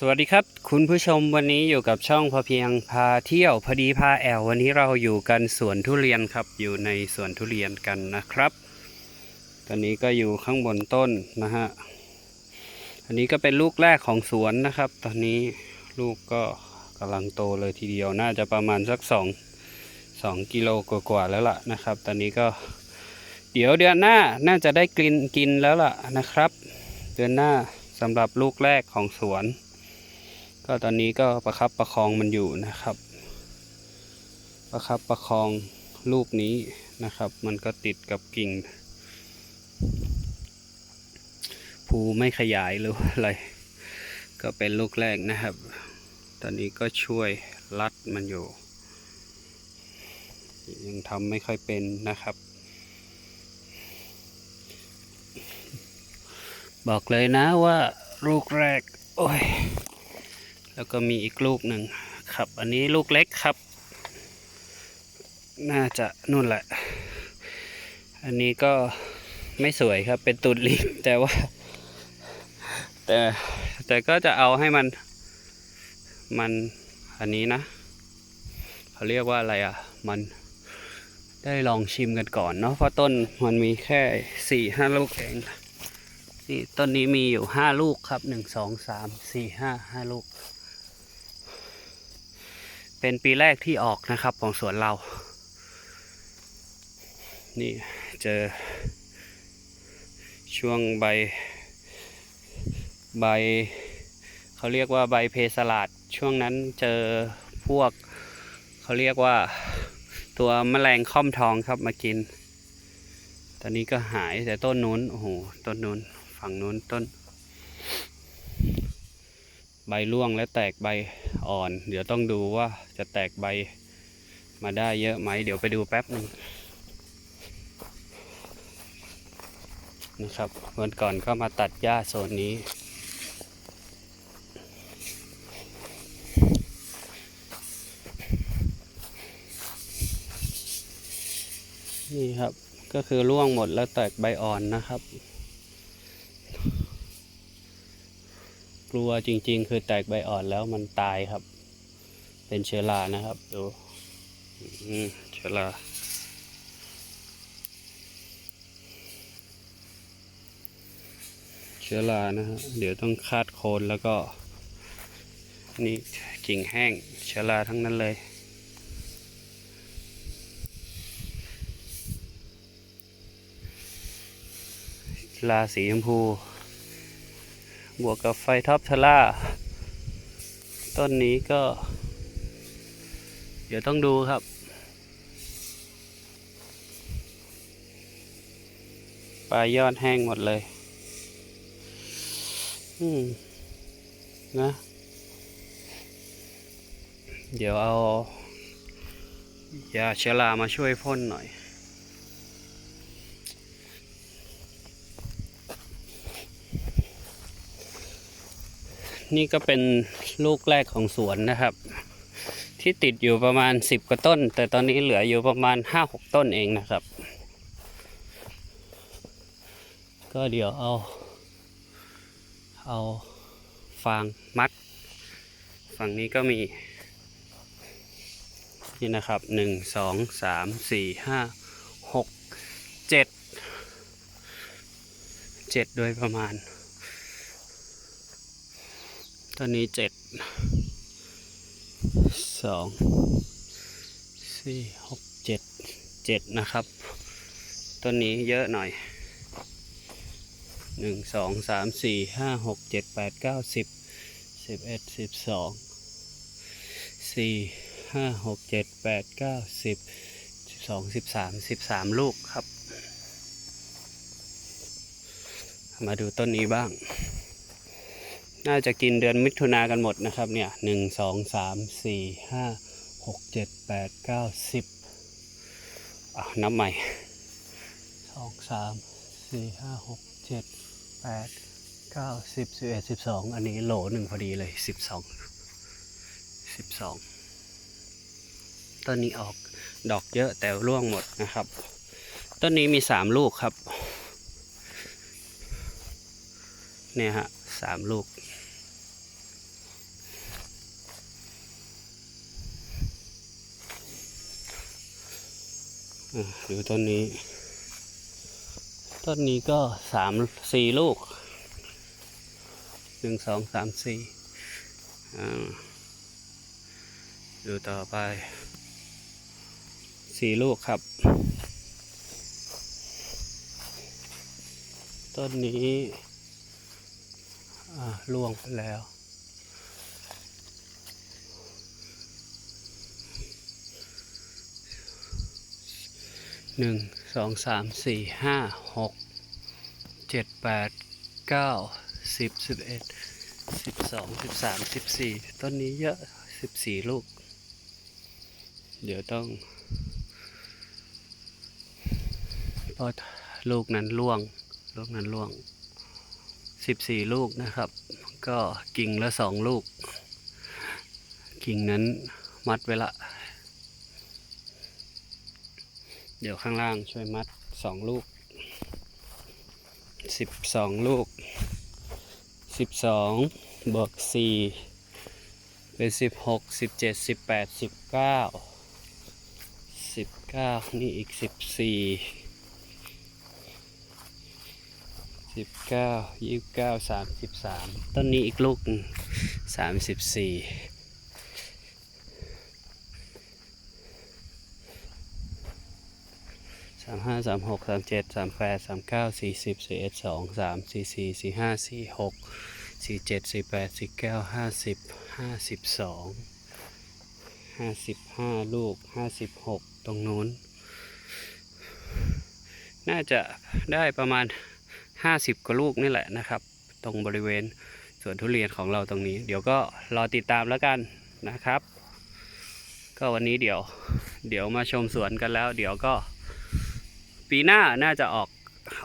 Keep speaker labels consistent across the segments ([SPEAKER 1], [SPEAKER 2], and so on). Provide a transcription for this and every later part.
[SPEAKER 1] สวัสดีครับ คุณผู้ชมวันนี้อยู่กับช่องพอเพียงพาเที่ยวพอดีพาแอลวันนี้เราอยู่กันสวนทุเรียนครับอยู่ในสวนทุเรียนกันนะครับ ตอนนี้ก็อยู่ข้างบนต้นนะฮะอันนี้ก็เป็นลูกแรกของสวนนะครับ ตอนนี้ลูกก็กำลังโตเลยทีเดียวน่าจะประมาณสักสองสองกิโลกว่าๆแล้วล่ะนะครับ ตอนนี้ก็เดี๋ยวเดือนหน้าน่าจะได้กินกินแล้วล่ะนะครับ เดือนหน้าสำหรับลูกแรกของสวน ก็ตอนนี้ก็ประครับประคองมันอยู่นะครับ ประครับประคองลูกนี้นะครับ มันก็ติดกับกิ่งภูไม่ขยายหรืออะไร ก็เป็นลูกแรกนะครับ ตอนนี้ก็ช่วยรัดมันอยู่ ยังทำไม่ค่อยเป็นนะครับ บอกเลยนะว่าลูกแรก โอ้ย แล้วก็มีอีกลูกหนึ่งครับ อันนี้ลูกเล็กครับ น่าจะนู่นแหละ อันนี้ก็ไม่สวยครับ เป็นตุดลิงแต่ว่า แต่แต่ก็จะเอาให้มันมันอันนี้นะเขาเรียกว่าอะไรอะ มันได้ลองชิมกันก่อนเนาะเพราะต้นมันมีแค่สี่ห้าลูกเองนี่ต้นนี้มีอยู่ห้าลูกครับหนึ่งสองสามสี่ห้าห้าลูก เป็นปีแรกที่ออกนะครับของสวนเรา นี่เจอ ช่วงใบ ใบเขาเรียกว่าใบเพสลาด ช่วงนั้นเจอพวกเขาเรียกว่าตัวแมลงค่อมทองครับมากิน ตอนนี้ก็หายแต่ต้นนู้น โอ้โห ต้นนู้น ฝั่งนู้นต้น ใบร่วงและแตกใบอ่อน เดี๋ยวต้องดูว่าจะแตกใบมาได้เยอะไหม เดี๋ยวไปดูแป๊บหนึ่งนะครับวันก่อนก็มาตัดหญ้าโซนนี้ นี่ครับก็คือร่วงหมดแล้วแตกใบอ่อนนะครับ ลัวจริง ๆ คือแตกใบอ่อนแล้วมันตายครับ เป็นเชื้อรานะครับดูเชื้อราเชื้อรานะฮะเดี๋ยวต้องคาดโคนแล้วก็ นี่กิ่งแห้งเชื้อราทั้งนั้นเลยลาสีชมพู บวกกับไฟท็อปทล่า ต้นนี้ก็ เดี๋ยวต้องดูครับ ปลายยอดแห้งหมดเลย อืม นะ เดี๋ยวเอายาเชื้อรามาช่วยพ่นหน่อย นี่ก็เป็นลูกแรกของสวนนะครับ ที่ติดอยู่ประมาณ 10 กว่าต้น แต่ตอนนี้เหลืออยู่ประมาณ 5-6 ต้นเองนะครับ ก็เดี๋ยวเอา เอาฟางมัด ฝั่งนี้ก็มี นี่นะครับหนึ่งสองสามสี่ห้าหกเจ็ดเจ็ดโดยประมาณ ตอนนี้เจ็ดสองสี่หกเจ็ดเจ็ดนะครับต้นนี้เยอะหน่อยหนึ่งสองสามสี่ห้าหกเจ็ดแปดเก้าสิบสิบเอ็ดสิบสองสี่ห้าหกเจ็ดแปดเก้าสิบสิบสองสิบสามสิบสามลูกครับ มาดูต้นนี้บ้าง น่าจะกินเดือนมิถุนากันหมดนะครับเนี่ยหนึ่งสองสามสี่ห้าหกเจ็ดแปดเก้าสิบอะนับใหม่สองสามสี่ห้าหกเจ็ดแปดเก้าสิบสิบเอ็ดสิบสองอันนี้โหลหนึ่งพอดีเลยสิบสองสิบสองต้นนี้ออกดอกเยอะแต่ร่วงหมดนะครับ ต้นนี้มีสามลูกครับ เนี่ยฮะสามลูก ดูต้นนี้ ต้นนี้ก็สามสี่ลูกหนึ่งสองสามสี่ดูต่อไปสี่ลูกครับ ต้นนี้อ่าล่วงไปแล้ว หนึ่งสองสามสี่ห้าหกเจ็ดแปดเก้าสิบสิบเอ็ดสิบสองสิบสามสิบสี่ต้นนี้เยอะสิบสี่ลูก เดี๋ยวต้องพราะลูกนั้นล่วง ลูกนั้นล่วงสิบสี่ลูกนะครับ ก็กิ่งละสองลูก กิ่งนั้นมัดไว้ละ เดี๋ยวข้างล่างช่วยมัดสองลูกสิบสองลูกสิบสองบวกสี่เป็นสิบหกสิบเจ็ดสิบแปดสิบเก้าสิบเก้านี่อีกสิบสี่สิบเก้ายี่สิบเก้าสามสิบสามต้นนี้อีกลูกสามสิบสี่ สาม ห้าสามหกสามเจ็ดสามแปดสามเก้าสี่สิบสี่เอ็ดสองสามสี่สี่สี่ห้าสี่หกสี่เจ็ดสี่แปดสี่เก้าห้าสิบห้าสิบสองห้าสิบห้าลูกห้าสิบหกตรงนู้น น่าจะได้ประมาณห้าสิบกว่าลูกนี่แหละนะครับ ตรงบริเวณสวนทุเรียนของเราตรงนี้ เดี๋ยวก็รอติดตามแล้วกันนะครับ ก็วันนี้เดี๋ยว เดี๋ยวมาชมสวนกันแล้ว เดี๋ยวก็ ปีหน้าน่าจะออก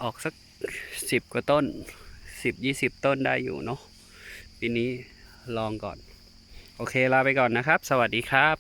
[SPEAKER 1] ออกสักสิบกว่าต้นสิบยี่สิบต้นได้อยู่เนาะปีนี้ลองก่อน โอเคลาไปก่อนนะครับ สวัสดีครับ